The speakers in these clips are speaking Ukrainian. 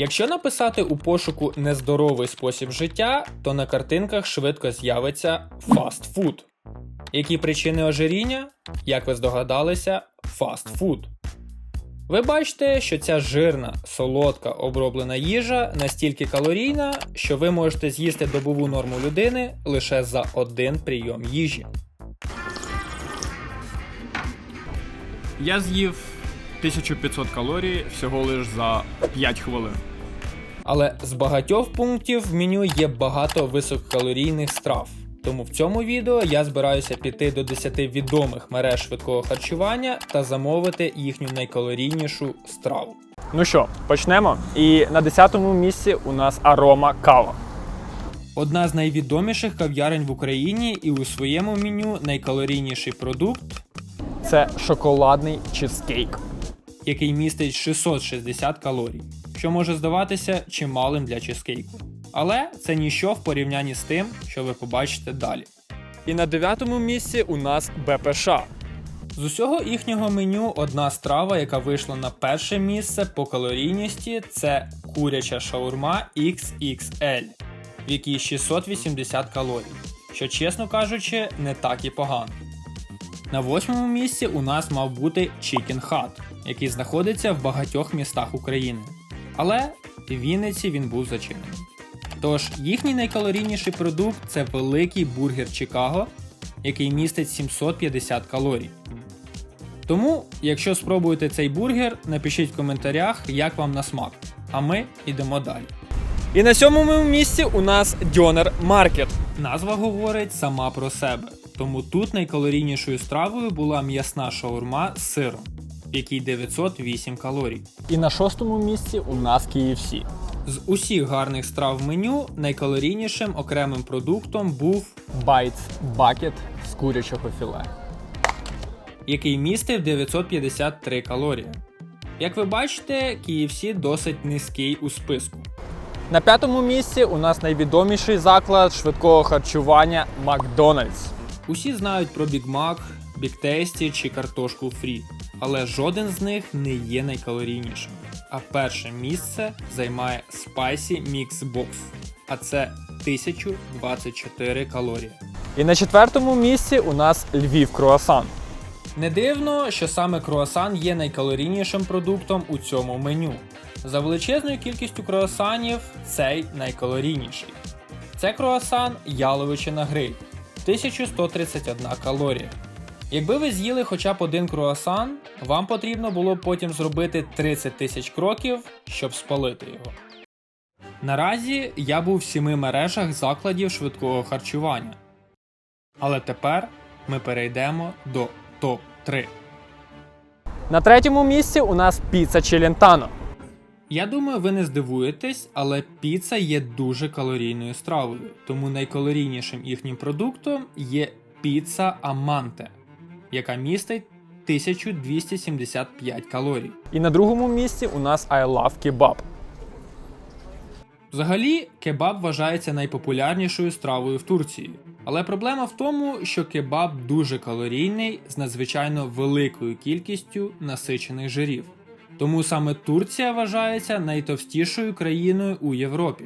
Якщо написати у пошуку нездоровий спосіб життя, то на картинках швидко з'явиться фастфуд. Які причини ожиріння? Як ви здогадалися, фастфуд. Ви бачите, що ця жирна, солодка, оброблена їжа настільки калорійна, що ви можете з'їсти добову норму людини лише за один прийом їжі. Я з'їв 1500 калорій всього лиш за 5 хвилин. Але з багатьох пунктів в меню є багато висококалорійних страв. Тому в цьому відео я збираюся піти до 10 відомих мереж швидкого харчування та замовити їхню найкалорійнішу страву. Ну що, почнемо. І на 10-му місці у нас арома кава. Одна з найвідоміших кав'ярень в Україні і у своєму меню найкалорійніший продукт, Це шоколадний чизкейк. який містить 660 калорій, що може здаватися чималим для чизкейку. Але це ніщо в порівнянні з тим, що ви побачите далі. І на 9-му місці у нас БПШ. З усього їхнього меню одна страва, яка вийшла на перше місце по калорійності, це куряча шаурма XXL, в якій 680 калорій, що, чесно кажучи, не так і погано. На восьмому місці у нас мав бути Chicken Hut, який знаходиться в багатьох містах України. Але в Вінниці він був зачинений. Тож їхній найкалорійніший продукт це великий бургер Чикаго, який містить 750 калорій. Тому, якщо спробуєте цей бургер, напишіть в коментарях, як вам на смак. А ми йдемо далі. І на сьомому місці у нас Дьонер Маркет. Назва говорить сама про себе, тому тут найкалорійнішою стравою була м'ясна шаурма з сиром, в якій 908 калорій. І на шостому місці у нас KFC. З усіх гарних страв в меню найкалорійнішим окремим продуктом був, Bites Bucket з курячого філе. який містив 953 калорії. Як ви бачите, KFC досить низький у списку. На п'ятому місці у нас найвідоміший заклад швидкого харчування Макдональдс. Усі знають про Big Mac, Big Tasty чи картошку фрі, але жоден з них не є найкалорійнішим. А перше місце займає Spicy Mix Box, а це 1024 калорії. І на четвертому місці у нас Львів Круасан. Не дивно, що саме круасан є найкалорійнішим продуктом у цьому меню. За величезною кількістю круасанів цей найкалорійніший. Це круасан яловичина гриль 1131 калорія. Якби ви з'їли хоча б один круасан, вам потрібно було б потім зробити 30 тисяч кроків, щоб спалити його. Наразі я був в сіми мережах закладів швидкого харчування. Але тепер ми перейдемо до топ-3. На третьому місці у нас піца Челентано. Я думаю, ви не здивуєтесь, але піца є дуже калорійною стравою, тому найкалорійнішим їхнім продуктом є піца Аманте, яка містить 1275 калорій. І на другому місці у нас I Love Kebab. Взагалі, кебаб вважається найпопулярнішою стравою в Турції. Але проблема в тому, що кебаб дуже калорійний з надзвичайно великою кількістю насичених жирів. Тому саме Турція вважається найтовстішою країною у Європі.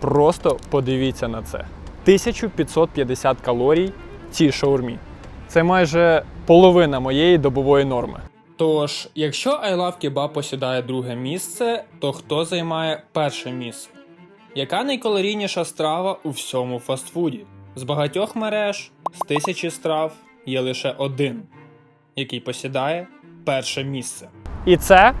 Просто подивіться на це. 1550 калорій цій шаурмі. Це майже половина моєї добової норми. Тож, якщо I Love Kebab посідає друге місце, то хто займає перше місце? Яка найкалорійніша страва у всьому фастфуді? З багатьох мереж, з тисячі страв є лише один, який посідає перше місце. І це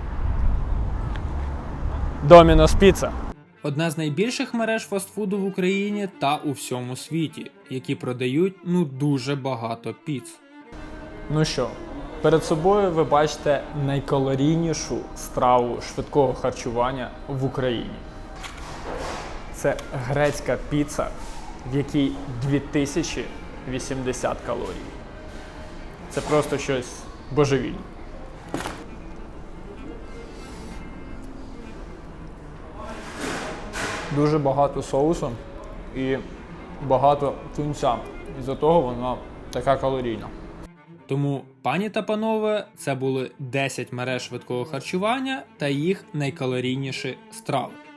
Domino's Pizza. Одна з найбільших мереж фастфуду в Україні та у всьому світі, які продають ну дуже багато піц. Ну що, перед собою ви бачите найкалорійнішу страву швидкого харчування в Україні. Це грецька піца, в якій 2080 калорій. Це просто щось божевільне. Дуже багато соусу і багато тунця. І за того вона така калорійна. Тому, пані та панове, це були 10 мереж швидкого харчування та їх найкалорійніші страви.